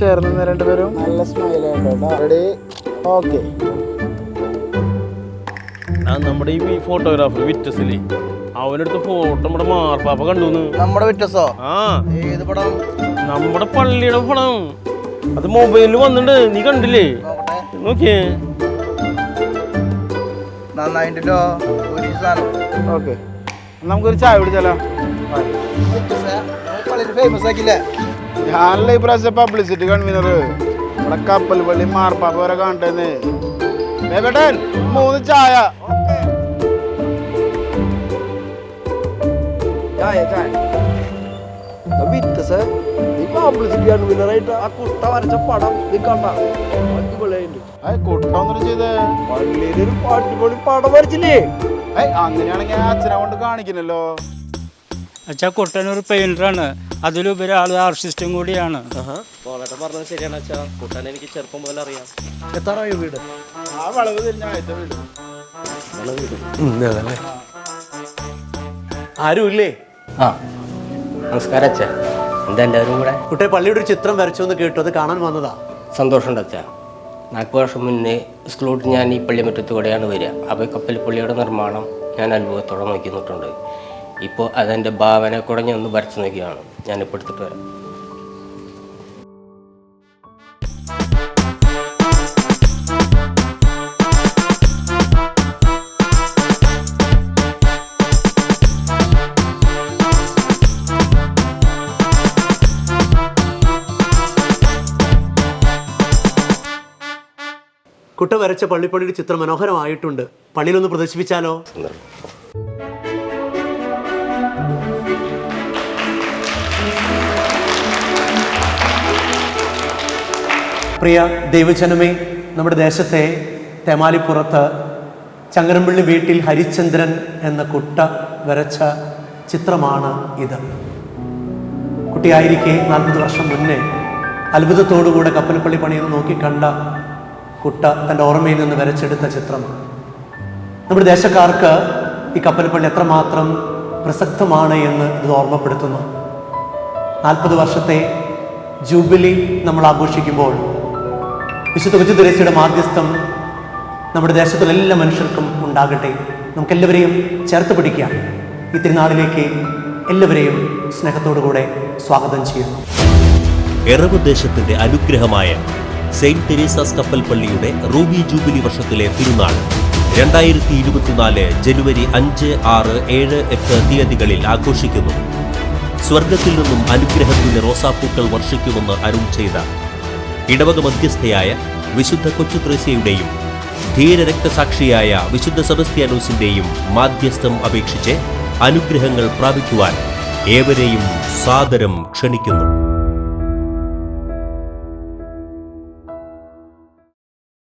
ചേർന്ന് നിന്ന് രണ്ടുപേരും? നല്ല സ്മൈൽ റെഡി ഓക്കെ നമ്മുടെ ഈ ഫോട്ടോഗ്രാഫർ വിറ്റസില്ലേ അവനടുത്ത് ഫോട്ടോ നമ്മുടെ മാർപ്പാപ്പ കണ്ടു നമ്മുടെ വിറ്റസോ? ആ. ഏത് പടം? നമ്മുടെ പള്ളിയുടെ പടം. അത് മൊബൈലിൽ വന്നിട്ടുണ്ട് നീ കണ്ടില്ലേ? നോക്കിയേ. നന്നായിട്ടോ ഒരു ഓക്കെ നമുക്കൊരു ചായ പിടിച്ചാലോ ഫേമസ് ആക്കില്ലേ ഞാനല്ല ഇപ്രാവശ്യം പ്രാവശ്യം പബ്ലിസിറ്റി കൺവീനർ. ഇവിടെ കപ്പൽ പള്ളി മാർപ്പാപ്പ വരെ കാണട്ടെന്ന് ബേബേട്ടൻ മൂന്ന് ചായ. പബ്ലിസിറ്റി വിന്നറായിട്ട് ആ കുട്ട വരച്ച പടം നീ കണ്ട. അടിപൊളിയായിട്ട് കൂട്ടൊന്നും ചെയ്തേ. പള്ളിയിലൊരു അടിപൊളി പടം വരച്ചില്ലേ? അങ്ങനെയാണെങ്കിൽ അച്ഛനെ കൊണ്ട് കാണിക്കണല്ലോ അച്ഛാ കുട്ടനൂർ പെയിന്ററാണ് അതിലുപരി ആൾ ആർട്ടിസ്റ്റും കൂടിയാണ്. മോളേട്ടൻ പറഞ്ഞത് ശരിയാണ് അച്ഛാ കുട്ടാൻ എനിക്ക് ചെറുപ്പം മുതൽ അറിയാം. എത്താറായോ വീട്? ആ വളവ് തന്നെ വീട്. ഇല്ലേ? ആ. നമസ്കാരം അച്ഛ. എന്താ എല്ലാവരും കൂടെ? കുട്ടിയെ പള്ളിയുടെ ഒരു ചിത്രം വരച്ചു എന്ന് കേട്ടു അത് കാണാൻ വന്നതാ. സന്തോഷമുണ്ട് അച്ഛ. നാൽപ്പത് വർഷം മുന്നേ സ്കൂളിൽ ഞാൻ ഈ പള്ളിമുറ്റത്ത് കൂടെയാണ് വരിക. അപ്പോൾ കപ്പൽ പള്ളിയുടെ നിർമ്മാണം ഞാൻ അനുഭവത്തോടെ നോക്കി നിന്നിട്ടുണ്ട് ഇപ്പോൾ അതെന്റെ ഭാവന കൂടെ ഞാൻ ഒന്ന് വരച്ചു നോക്കിയാണ് ഞാനിപ്പോൾ എടുത്തിട്ട് വരാം. കുട്ട വരച്ച പള്ളിപ്പള്ളിയുടെ ചിത്രം മനോഹരമായിട്ടുണ്ട്. പള്ളിയിലൊന്ന് പ്രദർശിപ്പിച്ചാലോ? പ്രിയ ദൈവജനമേ നമ്മുടെ ദേശത്തെ തെമാലിപ്പുറത്ത് ചങ്ങരമ്പള്ളി വീട്ടിൽ ഹരിചന്ദ്രൻ എന്ന കുട്ട വരച്ച ചിത്രമാണ് ഇത്. കുട്ടിയായിരിക്കെ നാൽപ്പത് വർഷം മുന്നേ അത്ഭുതത്തോടുകൂടെ കപ്പൽപ്പള്ളി പണിയെന്ന് നോക്കിക്കണ്ട കുട്ട തന്റെ ഓർമ്മയിൽ നിന്ന് വരച്ചെടുത്ത ചിത്രം. നമ്മുടെ ദേശക്കാർക്ക് ഈ കപ്പൽപ്പള്ളി എത്രമാത്രം പ്രസക്തമാണ് എന്ന് ഇത് ഓർമ്മപ്പെടുത്തുന്നു. നാൽപ്പത് വർഷത്തെ ജൂബിലി നമ്മൾ ആഘോഷിക്കുമ്പോൾ വിശുദ്ധ കൊച്ചു മാധ്യസ്ഥം നമ്മുടെ ദേശത്തുള്ള എല്ലാ മനുഷ്യർക്കും ഉണ്ടാകട്ടെ. നമുക്കെല്ലാവരെയും ചേർത്ത് പിടിക്കാം ഈ തിരുനാളിലേക്ക് എല്ലാവരെയും സ്നേഹത്തോടുകൂടെ സ്വാഗതം ചെയ്യുന്നു. എറവ് ദേശത്തിന്റെ അനുഗ്രഹമായ സെയിന്റ് തെരേസാസ് കപ്പൽ പള്ളിയുടെ റൂബി ജൂബിലി വർഷത്തിലെ തിരുനാൾ രണ്ടായിരത്തി ഇരുപത്തിനാല് ജനുവരി അഞ്ച് ആറ് ഏഴ് എട്ട് തീയതികളിൽ ആഘോഷിക്കുന്നു. സ്വർഗത്തിൽ നിന്നും അനുഗ്രഹത്തിന്റെ റോസാപ്പൂക്കൾ വർഷിക്കുമെന്ന് അരുൺ ചെയ്ത ഇടവക മധ്യസ്ഥയായ വിശുദ്ധ കൊച്ചു ത്രേസ്യയുടെയും ധീരരക്തസാക്ഷിയായ വിശുദ്ധ സെബസ്ത്യാനോസിന്റെയും മാധ്യസ്ഥം അപേക്ഷിച്ച് അനുഗ്രഹങ്ങൾ പ്രാപിക്കുവാൻ ഏവരെയും സാദരം ക്ഷണിക്കുന്നു.